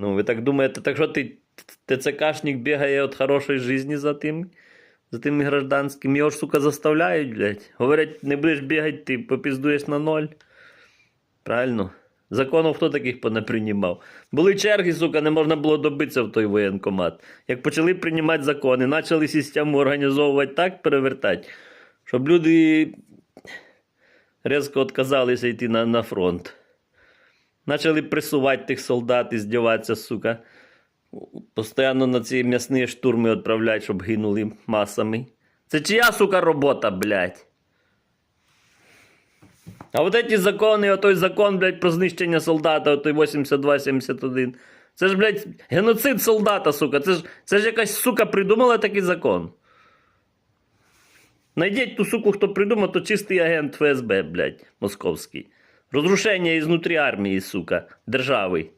Ну, ви так думаєте, так що ти ТЦКшник бігає від хорошої житті за тим, за тими гражданськими? Його ж, сука, заставляють, блядь. Говорять, не будеш бігати, ти попіздуєш на ноль. Правильно? Законів хто таких понаприймав? Були черги, сука, не можна було добитися в той воєнкомат. Як почали приймати закони, почали систему організовувати так, перевертати, щоб люди різко відказалися йти на, на фронт. Почали пресувати тих солдат і здіватися, сука. Постоянно на ці м'ясні штурми відправляють, щоб гинули масами. Це чия, сука, робота, блядь? А от ці закони, отой закон, блядь, про знищення солдата, отой 82-71. Це ж, блядь, геноцид солдата, сука. Це ж, це ж якась сука придумала такий закон. Найдіть ту суку, хто придумав, то чистий агент ФСБ, блядь, московський. Розрушення ізнутрі армії, сука, держави.